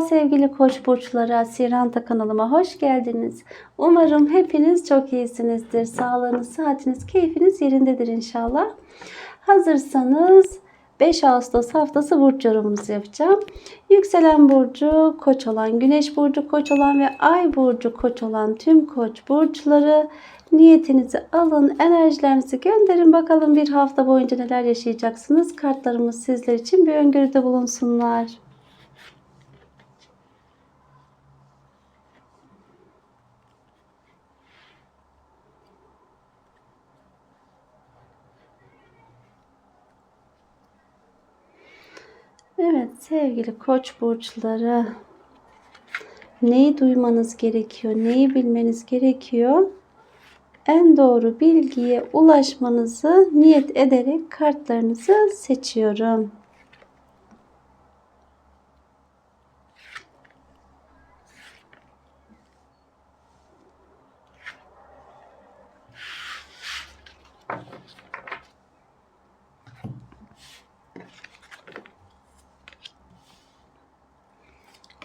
Sevgili koç burçları Asiranta kanalıma hoş geldiniz. Umarım hepiniz çok iyisinizdir. Sağlığınız, saatiniz, keyfiniz yerindedir inşallah. Hazırsanız 5 Ağustos haftası burç yorumunuzu yapacağım. Yükselen burcu koç olan, güneş burcu koç olan ve ay burcu koç olan tüm koç burçları niyetinizi alın, enerjilerinizi gönderin. Bakalım bir hafta boyunca neler yaşayacaksınız. Kartlarımız sizler için bir öngörüde bulunsunlar. Evet sevgili koç burçları neyi duymanız gerekiyor, neyi bilmeniz gerekiyor? En doğru bilgiye ulaşmanızı niyet ederek kartlarınızı seçiyorum.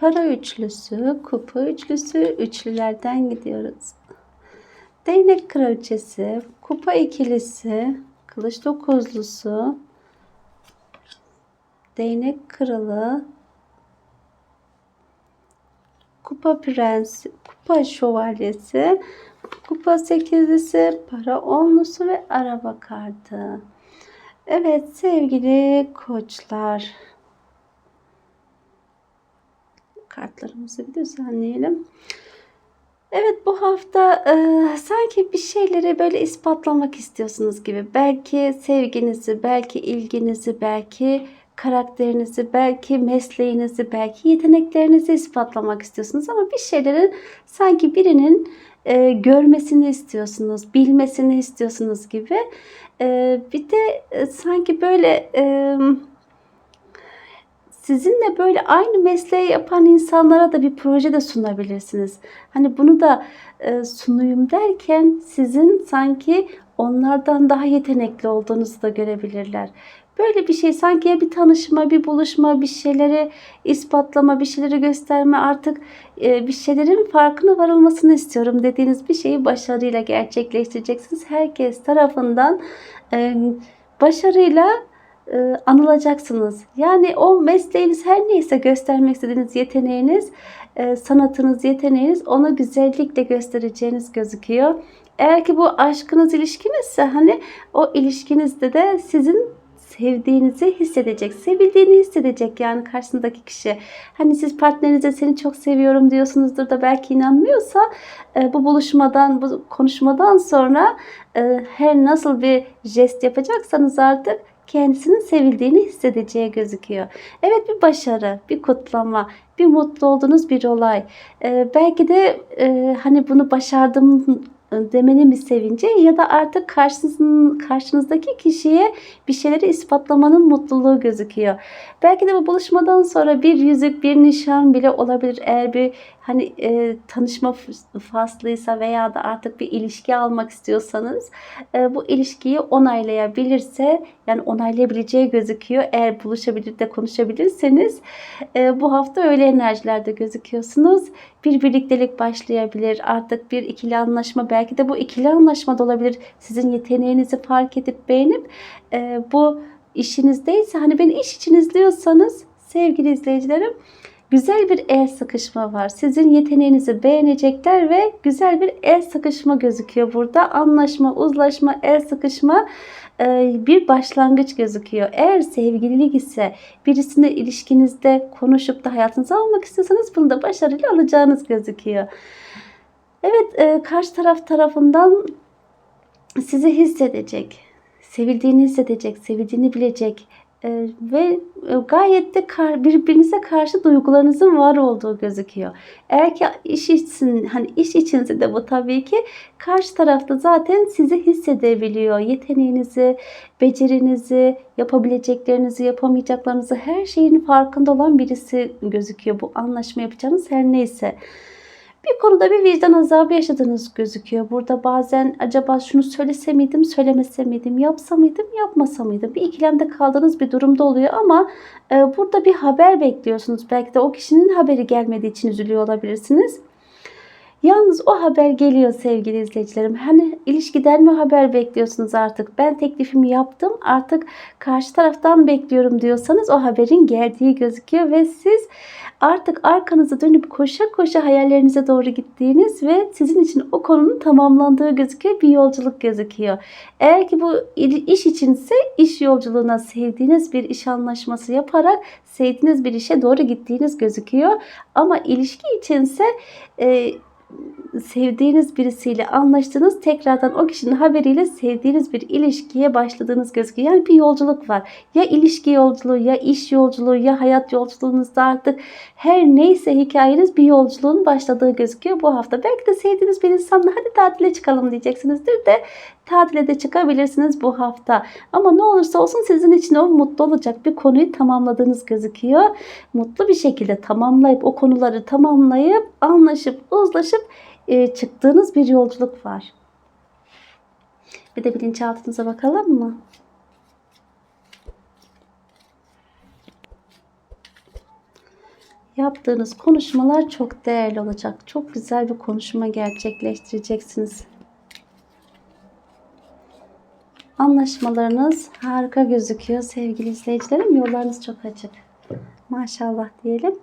Para üçlüsü, kupa üçlüsü, üçlülerden gidiyoruz. Değnek kraliçesi, kupa ikilisi, kılıç dokuzlusu, değnek kralı, kupa prensi, kupa şövalyesi, kupa sekizlisi, para onlusu ve araba kartı. Evet sevgili koçlar. Kartlarımızı bir düzenleyelim. Evet bu hafta e, sanki bir şeyleri böyle ispatlamak istiyorsunuz gibi. Belki sevginizi, belki ilginizi, belki karakterinizi, belki mesleğinizi, belki yeteneklerinizi ispatlamak istiyorsunuz. Ama bir şeylerin sanki birinin e, görmesini istiyorsunuz, bilmesini istiyorsunuz gibi. E, bir de e, sanki böyle... E, sizinle böyle aynı mesleği yapan insanlara da bir proje de sunabilirsiniz. Hani bunu da e, sunuyum derken sizin sanki onlardan daha yetenekli olduğunuzu da görebilirler. Böyle bir şey sanki bir tanışma, bir buluşma, bir şeyleri ispatlama, bir şeyleri gösterme artık e, bir şeylerin farkına varılmasını istiyorum dediğiniz bir şeyi başarıyla gerçekleştireceksiniz. Herkes tarafından e, başarıyla e, anılacaksınız. Yani o mesleğiniz her neyse göstermek istediğiniz yeteneğiniz, e, sanatınız, yeteneğiniz onu güzellikle göstereceğiniz gözüküyor. Eğer ki bu aşkınız, ilişkinizse hani o ilişkinizde de sizin sevdiğinizi hissedecek, sevildiğini hissedecek yani karşısındaki kişi. Hani siz partnerinize seni çok seviyorum diyorsunuzdur da belki inanmıyorsa e, bu buluşmadan, bu konuşmadan sonra e, her nasıl bir jest yapacaksanız artık kendisinin sevildiğini hissedeceği gözüküyor. Evet bir başarı, bir kutlama, bir mutlu olduğunuz bir olay. Ee, belki de e, hani bunu başardım demenin bir sevinci ya da artık karşınızın, karşınızdaki kişiye bir şeyleri ispatlamanın mutluluğu gözüküyor. Belki de bu buluşmadan sonra bir yüzük, bir nişan bile olabilir. Eğer bir hani e, tanışma faslıysa veya da artık bir ilişki almak istiyorsanız e, bu ilişkiyi onaylayabilirse yani onaylayabileceği gözüküyor. Eğer buluşabilir de konuşabilirseniz e, bu hafta öyle enerjilerde gözüküyorsunuz. Bir birliktelik başlayabilir. Artık bir ikili anlaşma belki de bu ikili anlaşma da olabilir. Sizin yeteneğinizi fark edip beğenip e, bu işinizdeyse hani beni iş için izliyorsanız sevgili izleyicilerim güzel bir el sıkışma var. Sizin yeteneğinizi beğenecekler ve güzel bir el sıkışma gözüküyor burada. Anlaşma, uzlaşma, el sıkışma e, bir başlangıç gözüküyor. Eğer sevgililik ise birisine ilişkinizde konuşup da hayatınıza almak istiyorsanız bunu da başarıyla alacağınız gözüküyor. Evet e, karşı taraf tarafından sizi hissedecek, sevildiğini hissedecek, sevildiğini bilecek ve e, gayet de birbirinize karşı duygularınızın var olduğu gözüküyor. Eğer ki iş için hani iş içinse de bu tabii ki karşı tarafta zaten sizi hissedebiliyor. Yeteneğinizi, becerinizi, yapabileceklerinizi, yapamayacaklarınızı her şeyin farkında olan birisi gözüküyor. Bu anlaşma yapacağınız her neyse. Bir konuda bir vicdan azabı yaşadığınız gözüküyor. Burada bazen acaba şunu söylese miydim, söylemese miydim, yapsa mıydım, yapmasa mıydım? Bir ikilemde kaldığınız bir durumda oluyor ama e, burada bir haber bekliyorsunuz. Belki de o kişinin haberi gelmediği için üzülüyor olabilirsiniz. Yalnız o haber geliyor sevgili izleyicilerim. Hani ilişkiden mi haber bekliyorsunuz artık? Ben teklifimi yaptım artık karşı taraftan bekliyorum diyorsanız o haberin geldiği gözüküyor ve siz artık arkanızı dönüp koşa koşa hayallerinize doğru gittiğiniz ve sizin için o konunun tamamlandığı gözüküyor. Bir yolculuk gözüküyor. Eğer ki bu iş içinse iş yolculuğuna sevdiğiniz bir iş anlaşması yaparak sevdiğiniz bir işe doğru gittiğiniz gözüküyor. Ama ilişki içinse e, Thank you. Sevdiğiniz birisiyle anlaştınız. Tekrardan o kişinin haberiyle sevdiğiniz bir ilişkiye başladığınız gözüküyor. Yani bir yolculuk var. Ya ilişki yolculuğu, ya iş yolculuğu, ya hayat yolculuğunuzda artık her neyse hikayeniz bir yolculuğun başladığı gözüküyor bu hafta. Belki de sevdiğiniz bir insanla hadi tatile çıkalım diyeceksinizdir de tatile de çıkabilirsiniz bu hafta. Ama ne olursa olsun sizin için o mutlu olacak bir konuyu tamamladığınız gözüküyor. Mutlu bir şekilde tamamlayıp o konuları tamamlayıp anlaşıp uzlaşıp e, çıktığınız bir yolculuk var. Bir de bilinçaltınıza bakalım mı? Yaptığınız konuşmalar çok değerli olacak. Çok güzel bir konuşma gerçekleştireceksiniz. Anlaşmalarınız harika gözüküyor sevgili izleyicilerim. Yollarınız çok açık. Maşallah diyelim.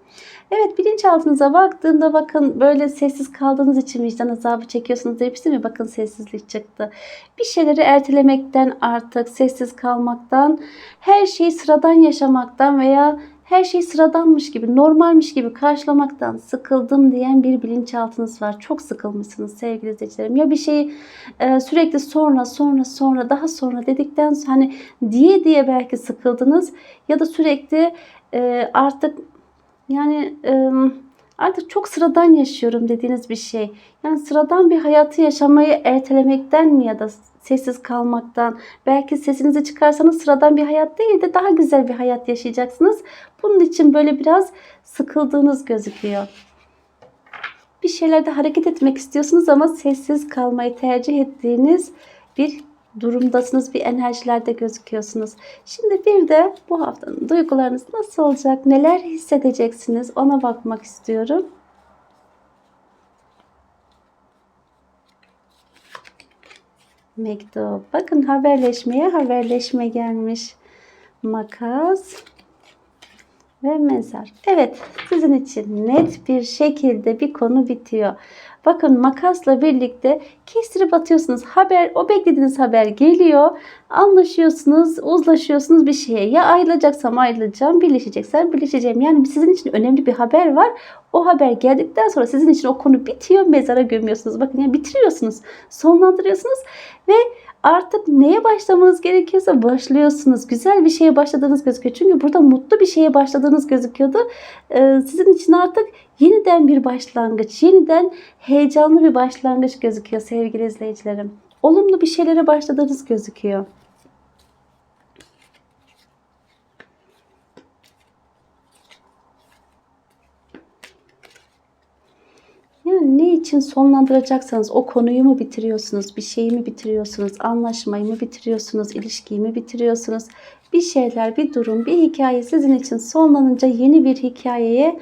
Evet bilinçaltınıza baktığımda bakın böyle sessiz kaldığınız için vicdan azabı çekiyorsunuz demiştim ya bakın sessizlik çıktı. Bir şeyleri ertelemekten artık sessiz kalmaktan her şeyi sıradan yaşamaktan veya her şey sıradanmış gibi, normalmiş gibi karşılamaktan sıkıldım diyen bir bilinçaltınız var. Çok sıkılmışsınız sevgili izleyicilerim. Ya bir şeyi e, sürekli sonra, sonra, sonra, daha sonra dedikten sonra hani diye diye belki sıkıldınız ya da sürekli e, artık yani e, artık çok sıradan yaşıyorum dediğiniz bir şey. Yani sıradan bir hayatı yaşamayı ertelemekten mi ya da sessiz kalmaktan belki sesinizi çıkarsanız sıradan bir hayat değil de daha güzel bir hayat yaşayacaksınız. Bunun için böyle biraz sıkıldığınız gözüküyor. Bir şeylerde hareket etmek istiyorsunuz ama sessiz kalmayı tercih ettiğiniz bir durumdasınız, bir enerjilerde gözüküyorsunuz. Şimdi bir de bu haftanın duygularınız nasıl olacak, neler hissedeceksiniz ona bakmak istiyorum. Mektup. Bakın haberleşmeye haberleşme gelmiş. Makas ve mezar. Evet sizin için net bir şekilde bir konu bitiyor. Bakın makasla birlikte kestirip atıyorsunuz. Haber, o beklediğiniz haber geliyor. Anlaşıyorsunuz, uzlaşıyorsunuz bir şeye. Ya ayrılacaksam ayrılacağım, birleşeceksem birleşeceğim. Yani sizin için önemli bir haber var. O haber geldikten sonra sizin için o konu bitiyor. Mezara gömüyorsunuz. Bakın yani bitiriyorsunuz. Sonlandırıyorsunuz ve artık neye başlamanız gerekiyorsa başlıyorsunuz. Güzel bir şeye başladığınız gözüküyor. Çünkü burada mutlu bir şeye başladığınız gözüküyordu. Ee, sizin için artık yeniden bir başlangıç, yeniden heyecanlı bir başlangıç gözüküyor sevgili izleyicilerim. Olumlu bir şeylere başladığınız gözüküyor. Ne için sonlandıracaksanız o konuyu mu bitiriyorsunuz, bir şeyi mi bitiriyorsunuz, anlaşmayı mı bitiriyorsunuz, ilişkiyi mi bitiriyorsunuz? Bir şeyler, bir durum, bir hikaye sizin için sonlanınca yeni bir hikayeye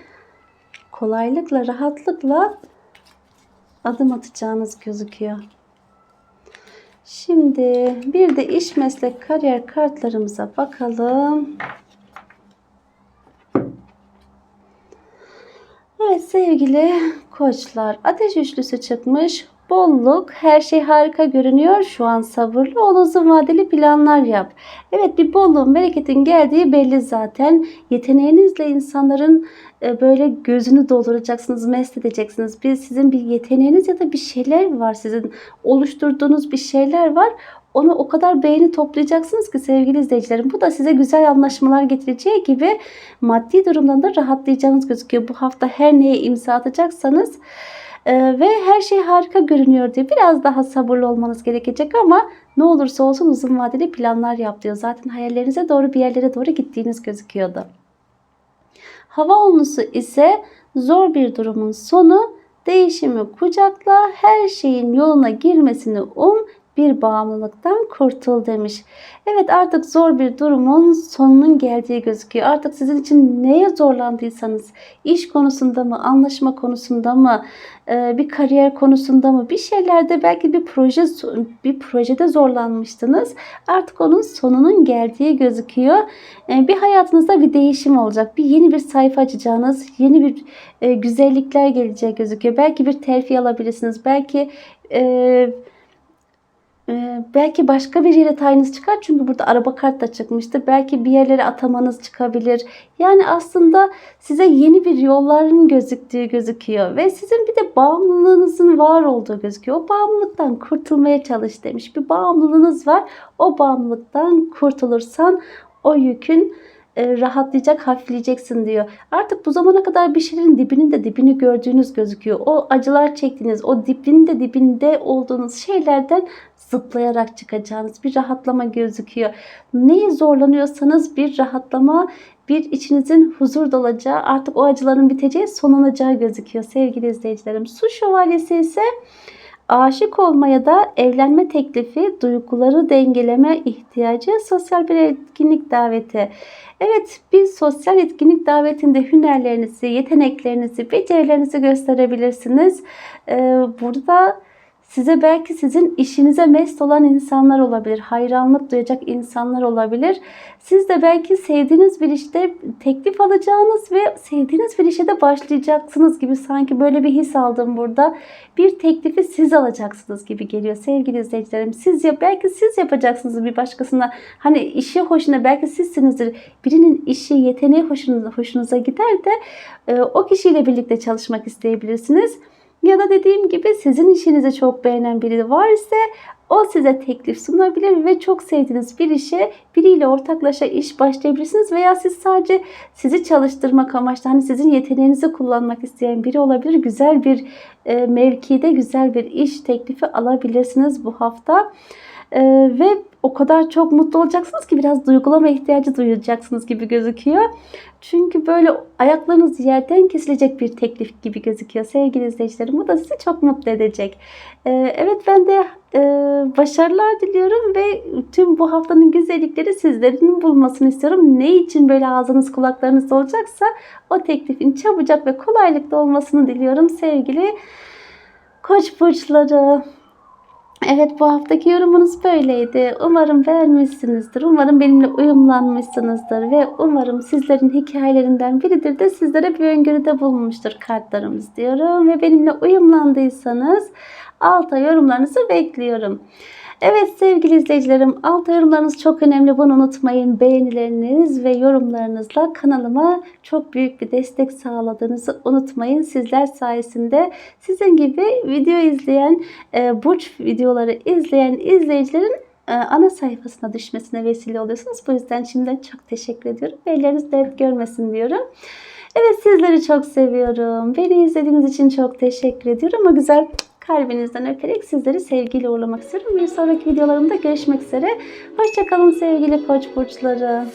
kolaylıkla, rahatlıkla adım atacağınız gözüküyor. Şimdi bir de iş meslek kariyer kartlarımıza bakalım. Evet sevgili koçlar ateş üçlüsü çıkmış. Bolluk, her şey harika görünüyor. Şu an sabırlı ol, uzun vadeli planlar yap. Evet bir bolluğun, bereketin geldiği belli zaten. Yeteneğinizle insanların e, böyle gözünü dolduracaksınız, mest edeceksiniz. Bir sizin bir yeteneğiniz ya da bir şeyler var. Sizin oluşturduğunuz bir şeyler var. Onu o kadar beğeni toplayacaksınız ki sevgili izleyicilerim. Bu da size güzel anlaşmalar getireceği gibi maddi durumdan da rahatlayacağınız gözüküyor. Bu hafta her neye imza atacaksanız ee, ve her şey harika görünüyor diye biraz daha sabırlı olmanız gerekecek ama ne olursa olsun uzun vadeli planlar yap diyor. Zaten hayallerinize doğru bir yerlere doğru gittiğiniz gözüküyordu. Hava olmusu ise zor bir durumun sonu Değişimi kucakla, her şeyin yoluna girmesini um, bir bağımlılıktan kurtul demiş. Evet artık zor bir durumun sonunun geldiği gözüküyor. Artık sizin için neye zorlandıysanız, iş konusunda mı, anlaşma konusunda mı, e, bir kariyer konusunda mı, bir şeylerde belki bir proje bir projede zorlanmıştınız. Artık onun sonunun geldiği gözüküyor. E, Bir hayatınızda bir değişim olacak. Bir yeni bir sayfa açacağınız, yeni bir e, güzellikler geleceği gözüküyor. Belki bir terfi alabilirsiniz. Belki e, ee, belki başka bir yere tayiniz çıkar çünkü burada araba kart da çıkmıştı. Belki bir yerlere atamanız çıkabilir. Yani aslında size yeni bir yolların gözüktüğü gözüküyor ve sizin bir de bağımlılığınızın var olduğu gözüküyor. O bağımlılıktan kurtulmaya çalış demiş. Bir bağımlılığınız var. O bağımlılıktan kurtulursan o yükün e, rahatlayacak, hafifleyeceksin diyor. Artık bu zamana kadar bir şeylerin dibinin de dibini gördüğünüz gözüküyor. O acılar çektiğiniz, o dibinin de dibinde olduğunuz şeylerden zıplayarak çıkacağınız bir rahatlama gözüküyor. Neyi zorlanıyorsanız bir rahatlama, bir içinizin huzur dolacağı, artık o acıların biteceği, sonlanacağı gözüküyor sevgili izleyicilerim. Su şövalyesi ise aşık olmaya da evlenme teklifi, duyguları dengeleme ihtiyacı, sosyal bir etkinlik daveti. Evet, bir sosyal etkinlik davetinde hünerlerinizi, yeteneklerinizi, becerilerinizi gösterebilirsiniz. Ee, burada Size belki sizin işinize mest olan insanlar olabilir. Hayranlık duyacak insanlar olabilir. Siz de belki sevdiğiniz bir işte teklif alacağınız ve sevdiğiniz bir işe de başlayacaksınız gibi sanki böyle bir his aldım burada. Bir teklifi siz alacaksınız gibi geliyor sevgili izleyicilerim. Siz ya belki siz yapacaksınız bir başkasına. Hani işi hoşuna belki sizsinizdir. Birinin işi, yeteneği hoşunuza, hoşunuza gider de e, o kişiyle birlikte çalışmak isteyebilirsiniz. Ya da dediğim gibi sizin işinizi çok beğenen biri var ise o size teklif sunabilir ve çok sevdiğiniz bir işe biriyle ortaklaşa iş başlayabilirsiniz veya siz sadece sizi çalıştırmak amaçlı hani sizin yeteneğinizi kullanmak isteyen biri olabilir. Güzel bir e, mevkide güzel bir iş teklifi alabilirsiniz bu hafta. Ee, ve o kadar çok mutlu olacaksınız ki biraz duygulama ihtiyacı duyacaksınız gibi gözüküyor. Çünkü böyle ayaklarınız yerden kesilecek bir teklif gibi gözüküyor sevgili izleyicilerim. Bu da sizi çok mutlu edecek. Ee, evet ben de e, başarılar diliyorum ve tüm bu haftanın güzellikleri sizlerin bulmasını istiyorum. Ne için böyle ağzınız kulaklarınız olacaksa o teklifin çabucak ve kolaylıkla olmasını diliyorum sevgili koç burçları. Evet bu haftaki yorumunuz böyleydi. Umarım beğenmişsinizdir. Umarım benimle uyumlanmışsınızdır ve umarım sizlerin hikayelerinden biridir de sizlere bir öngörüde bulunmuştur kartlarımız diyorum. Ve benimle uyumlandıysanız alta yorumlarınızı bekliyorum. Evet sevgili izleyicilerim alta yorumlarınız çok önemli bunu unutmayın. Beğenileriniz ve yorumlarınızla kanalıma çok büyük bir destek sağladığınızı unutmayın. Sizler sayesinde sizin gibi video izleyen, e, burç videoları izleyen izleyicilerin e, ana sayfasına düşmesine vesile oluyorsunuz. Bu yüzden şimdiden çok teşekkür ediyorum. Elleriniz dert görmesin diyorum. Evet sizleri çok seviyorum. Beni izlediğiniz için çok teşekkür ediyorum. Ama güzel kalbinizden öperek sizleri sevgiyle uğurlamak istiyorum. Bir sonraki videolarımda görüşmek üzere. Hoşçakalın sevgili koç burçları.